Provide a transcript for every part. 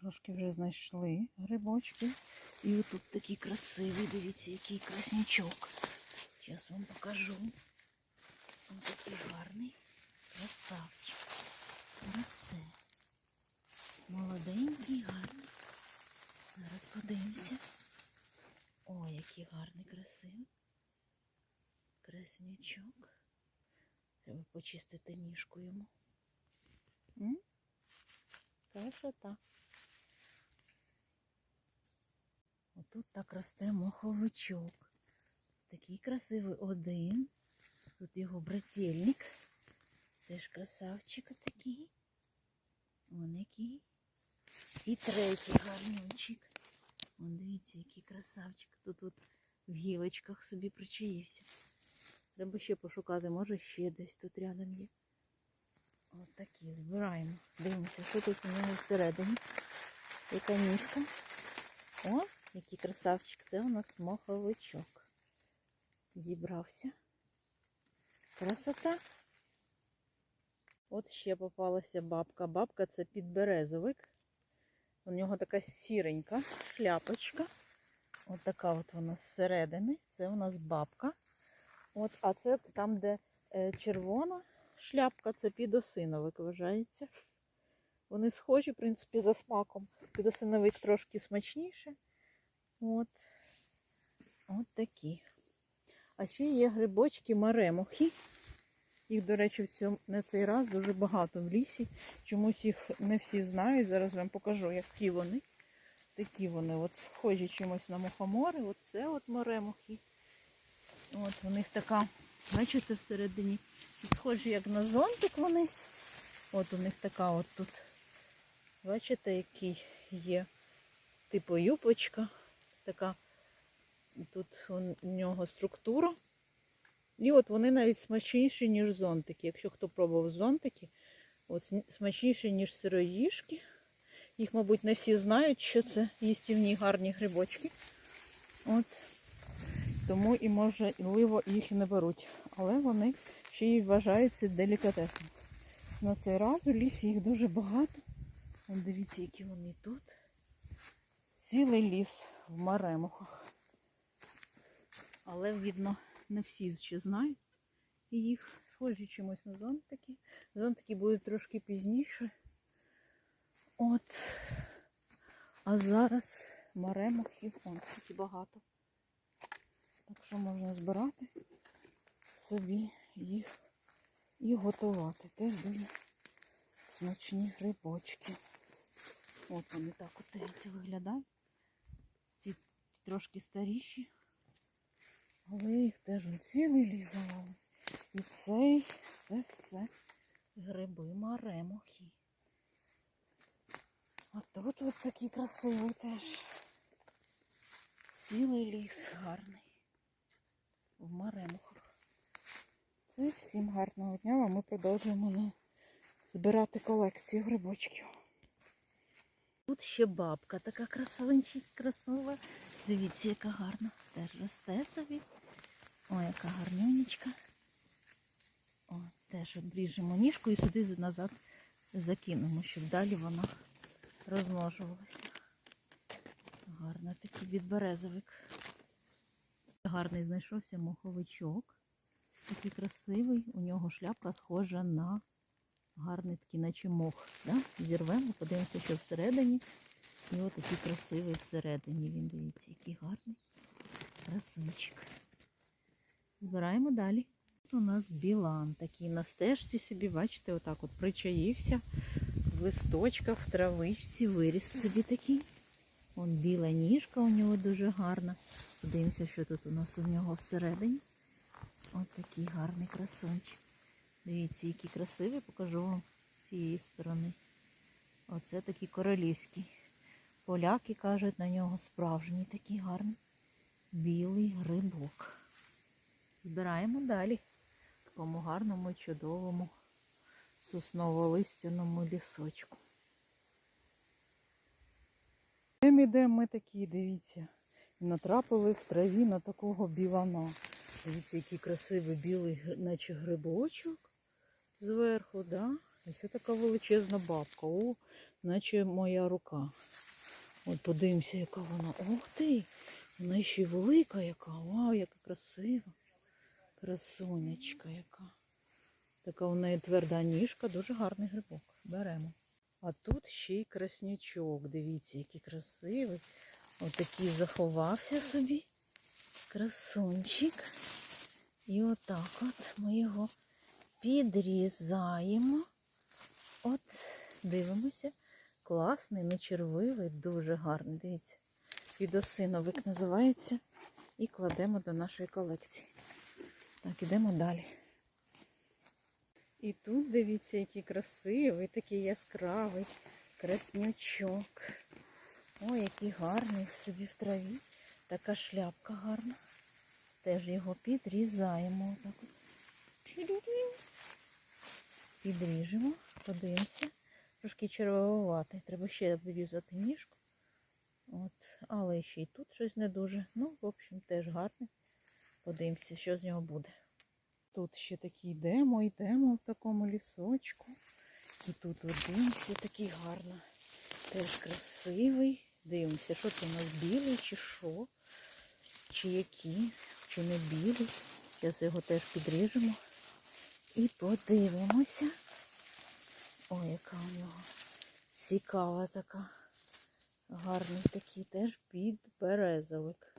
Трошки вже знайшли грибочки. І отут такий красивий, дивіться, який краснячок. Зараз вам покажу. Ось такий гарний красавчик. Росте. Молоденький, гарний. Зараз подивимося. О, який гарний, красивий. Краснячок. Треба почистити ніжку йому. Красота. Отут так росте моховичок. Такий красивий один. Тут його брательник. Теж красавчик такий. Вон який. І третій гарнючик. Вон дивіться, який красавчик. Тут от в гілочках собі причаївся. Треба ще пошукати, може ще десь тут рядом є. От такі збираємо. Дивимося, що тут у нього всередині. Яка ніжка. О, який красавчик. Це у нас моховичок. Зібрався. Красота. От ще попалася бабка. Бабка це підберезовик. У нього така сіренька шляпочка. От така от вона зсередини. Це у нас бабка. От, а це там, де е, червона шляпка, це підосиновик вважається. Вони схожі, в принципі, за смаком. Підосиновик трошки смачніше. От. От такі. А ще є грибочки маремухи. Їх, до речі, в цьому, на цей раз дуже багато в лісі. Чомусь їх не всі знають. Зараз вам покажу, які вони. Такі вони от схожі чимось на мухомори. Оце от маремухи. От у них така, бачите, всередині схожі як на зонтик вони. От у них така от тут. Бачите, який є типу юбочка. Така тут у нього структура. І от вони навіть смачніші, ніж зонтики. Якщо хто пробував зонтики, от смачніші, ніж сироїжки. Їх, мабуть, не всі знають, що це їстівні гарні грибочки. От. Тому і можливо їх і не беруть. Але вони ще й вважаються делікатесом. На цей раз у лісі їх дуже багато. Дивіться, які вони тут. Цілий ліс в маремухах. Але видно, не всі ще знають їх. Схожі чимось на зонтики. Зонтики будуть трошки пізніше. От. А зараз маремухів он скільки багато. Так що можна збирати собі їх і готувати. Теж дуже смачні грибочки. От вони так от виглядають. Трошки старіші. Але їх теж цілий ліс. І цей, це все гриби маремухи. А тут от такий красивий теж. Цілий ліс гарний. В маремухах. Це всім гарного дня, а ми продовжуємо збирати колекцію грибочків. Тут ще бабка така красавенька, красива. Дивіться, яка гарна. Теж росте собі. Ой, яка гарнюнечка. О, теж обріжемо ніжку і сюди назад закинемо, щоб далі вона розмножувалася. Гарно такий відберезовик. Гарний знайшовся моховичок. Такий красивий. У нього шляпка схожа на гарний такий, наче мох. Да? Зірвемо, подивимося, що всередині. І ось такий красивий всередині. Він дивіться, який гарний красунчик. Збираємо далі. Тут у нас білан такий на стежці собі, бачите, отак от причаївся в листочках, в травичці, виріс собі такий. Вон біла ніжка у нього дуже гарна. Подивимося, що тут у нас у нього всередині. Ось такий гарний красунчик. Дивіться, який красивий, покажу вам з цієї сторони. Оце такий королівський. Поляки кажуть на нього справжній такий гарний білий грибок. Збираємо далі в такому гарному, чудовому сосново-листяному лісочку. Ідемо, ідемо ми такі, дивіться. І натрапили в траві на такого білана. Дивіться, який красивий білий, наче грибочок зверху, да? Ось така величезна бабка. О, наче моя рука. От подивимося, яка вона. Ох ти! Вона ще й велика яка. Вау, яка красива. Красунечка яка. Така у неї тверда ніжка, дуже гарний грибок. Беремо. А тут ще й краснячок. Дивіться, який красивий. Отакий заховався собі. Красунчик. І отак от ми його підрізаємо. От, дивимося. Класний, нечервивий, дуже гарний. Дивіться. Підосиновик називається. І кладемо до нашої колекції. Так, ідемо далі. І тут дивіться, який красивий, такий яскравий краснячок. Ой, який гарний собі в траві. Така шляпка гарна. Теж його підрізаємо. Отак Підріжемо, подивимося. Трошки червовуватий. Треба ще вирізати ніжку. От. Але ще й тут щось не дуже. Ну, в общем, теж гарне. Подивимося, що з нього буде. Тут ще такі йдемо, йдемо в такому лісочку. І тут один ще такий гарний. Теж красивий. Дивимося, що це у нас білий чи що? Чи які, чи не білий. Зараз його теж підріжемо. І подивимося. Ой, яка у нього цікава така. Гарний такий теж підберезовик.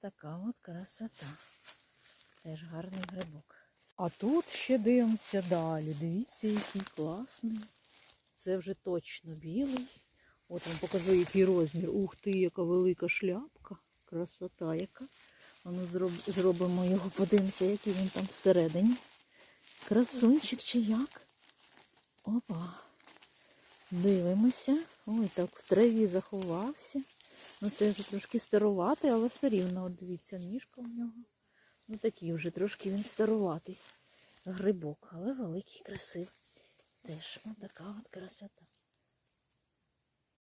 Така от красота. Теж гарний грибок. А тут ще дивимося далі. Дивіться, який класний. Це вже точно білий. От вам покажу, який розмір. Ух ти, яка велика шляпка. Красота яка. А ну зробимо його, подивимося, який він там всередині. Красунчик чи як? Опа. Дивимося. Ой, так в траві заховався. Ну це вже трошки старуватий, але все рівно, от дивіться, ніжка у нього. Ну такий вже трошки він старуватий. Грибок, але великий, красивий. Теж ось така от красота.